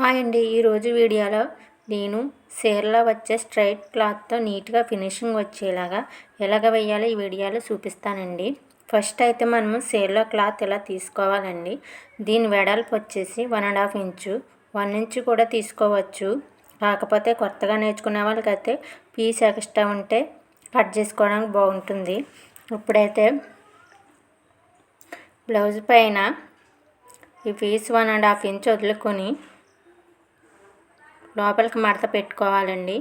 Hi అండి. ఈరోజు వీడియోలో నేను చీరలో వచ్చే స్ట్రైట్ క్లాత్తో నీట్గా ఫినిషింగ్ వచ్చేలాగా ఎలాగ వేయాలో ఈ వీడియోలో చూపిస్తానండి. ఫస్ట్ అయితే మనము చీరలో క్లాత్ ఇలా తీసుకోవాలండి. దీని వెడల్పు వచ్చేసి one and half inch one inch కూడా తీసుకోవచ్చు. కాకపోతే కొత్తగా నేర్చుకునే వాళ్ళకైతే పీస్ ఎక్స్ట్రా ఉంటే కట్ చేసుకోవడానికి బాగుంటుంది. ఇప్పుడైతే బ్లౌజ్ పైన ఈ piece one and half inch వదులుకొని లోపలికి మడత పెట్టుకోవాలండి.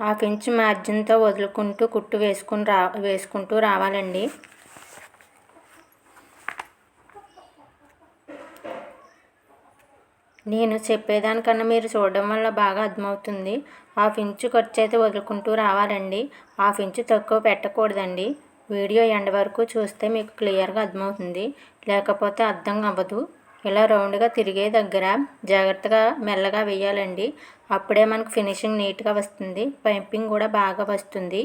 హాఫ్ ఇంచ్ మార్జిన్తో వదులుకుంటూ కుట్టు వేసుకుని రా వేసుకుంటూ రావాలండి. నేను చెప్పేదానికన్నా మీరు చూడడం వల్ల బాగా అర్థమవుతుంది. హాఫ్ ఇంచు ఖర్చు అయితే వదులుకుంటూ రావాలండి. హాఫ్ ఇంచు తక్కువ పెట్టకూడదండి. వీడియో ఎండ్ వరకు చూస్తే మీకు క్లియర్గా అర్థమవుతుంది. లేకపోతే అర్థం అవ్వదు. ఇలా రౌండ్గా తిరిగే దగ్గర జాగ్రత్తగా మెల్లగా వేయాలండి. అప్పుడే మనకు ఫినిషింగ్ నీట్గా వస్తుంది. పైపింగ్ కూడా బాగా వస్తుంది.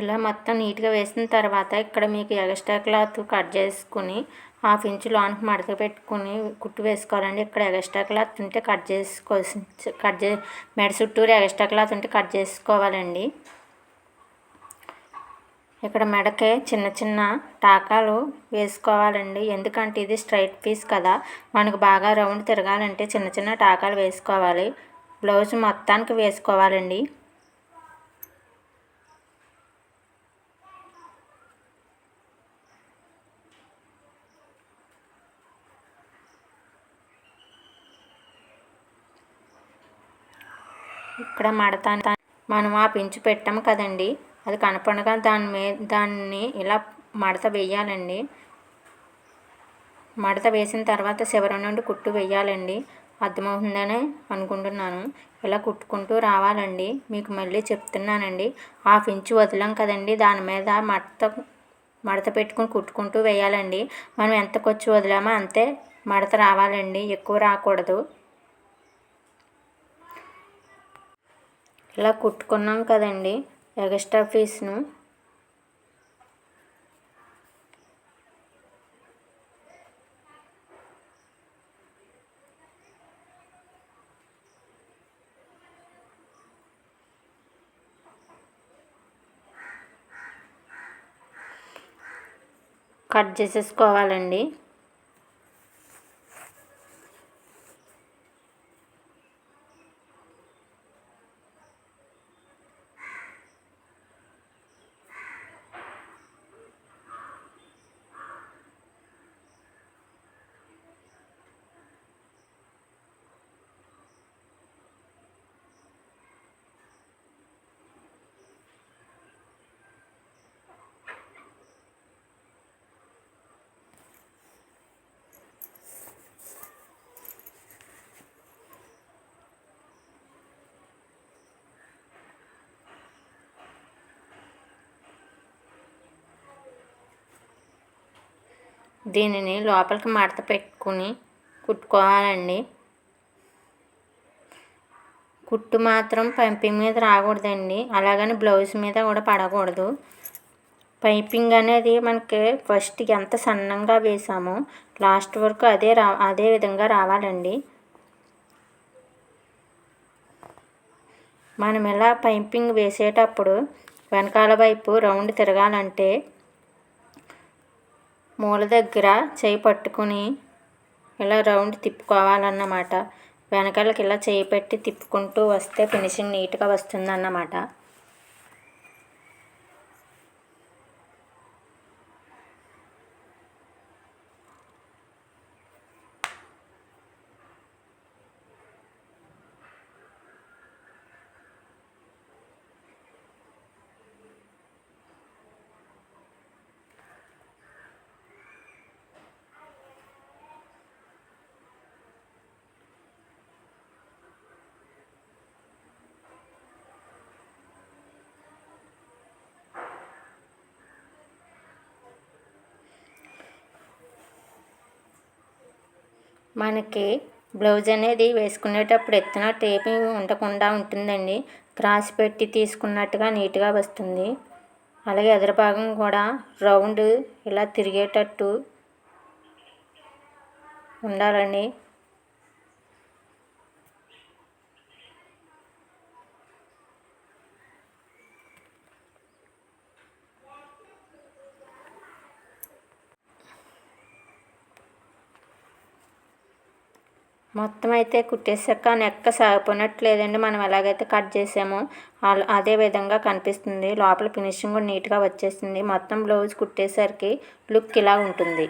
ఇలా మొత్తం నీట్గా వేసిన తర్వాత ఇక్కడ మీకు ఎగస్ట్రా క్లాత్ కట్ చేసుకుని హాఫ్ ఇంచ్ లోనికి మడత పెట్టుకుని కుట్టు వేసుకోవాలండి. ఇక్కడ ఎగస్ట్రా క్లాత్ ఉంటే కట్ చేసుకో కట్ చే మెడ చుట్టూరు ఎగస్ట్రా క్లాత్ ఉంటే కట్ చేసుకోవాలండి. ఇక్కడ మెడకే చిన్న చిన్న టాకాలు వేసుకోవాలండి. ఎందుకంటే ఇది స్ట్రైట్ పీస్ కదా. మనకు బాగా రౌండ్ తిరగాలంటే చిన్న చిన్న టాకాలు వేసుకోవాలి. బ్లౌజ్ మొత్తానికి వేసుకోవాలండి. ఇక్కడ మడత మనం ఆ పించు పెట్టాము కదండి. అది కనపడగా దాని మీద దాన్ని ఇలా మడత వేయాలండి. మడత వేసిన తర్వాత చివరి నుండి కుట్టు వేయాలండి. అర్థమవుతుందని అనుకుంటున్నాను. ఇలా కుట్టుకుంటూ రావాలండి. మీకు మళ్ళీ చెప్తున్నానండి. హాఫ్ ఇంచు వదిలాం కదండి. దాని మీద మడత మడత పెట్టుకుని కుట్టుకుంటూ వేయాలండి. మనం ఎంత కొచ్చి వదిలామో అంతే మడత రావాలండి. ఎక్కువ రాకూడదు. ఇలా కుట్టుకున్నాం కదండి ఎగస్ట్రా పీస్ను. కట్ చేసేసుకోవాలండి. దీనిని లోపలికి మడత పెట్టుకుని కుట్టుకోవాలండి. కుట్టు మాత్రం పైపింగ్ మీద రాకూడదండి. అలాగని బ్లౌజ్ మీద కూడా పడకూడదు. పైపింగ్ అనేది మనకి ఫస్ట్ ఎంత సన్నంగా వేసామో లాస్ట్ వరకు అదే రా అదే విధంగా రావాలండి. మనం ఇలా పైపింగ్ వేసేటప్పుడు వెనకాల వైపు రౌండ్ తిరగాలంటే మూల దగ్గర చేయి పట్టుకుని ఇలా రౌండ్ తిప్పుకోవాలన్నమాట. వెనకాలకి ఇలా చేయి పెట్టి తిప్పుకుంటూ వస్తే ఫినిషింగ్ నీట్గా వస్తుందన్నమాట. మనకి బ్లౌజ్ అనేది వేసుకునేటప్పుడు ఎత్తున టేపింగ్ ఉండకుండా ఉంటుందండి. క్రాస్ పెట్టి తీసుకున్నట్టుగా నీట్గా వస్తుంది. అలాగే ఎదురు భాగం కూడా రౌండ్ ఇలా తిరిగేటట్టు ఉండాలండి. మొత్తం అయితే కుట్టేసాక నెక్క సాగిపోయినట్లేదండి మనం ఎలాగైతే కట్ చేసామో అదే విధంగా కనిపిస్తుంది. లోపల ఫినిషింగ్ కూడా నీట్గా వచ్చేసింది మొత్తం బ్లౌజ్ కుట్టేసరికి లుక్ ఇలా ఉంటుంది.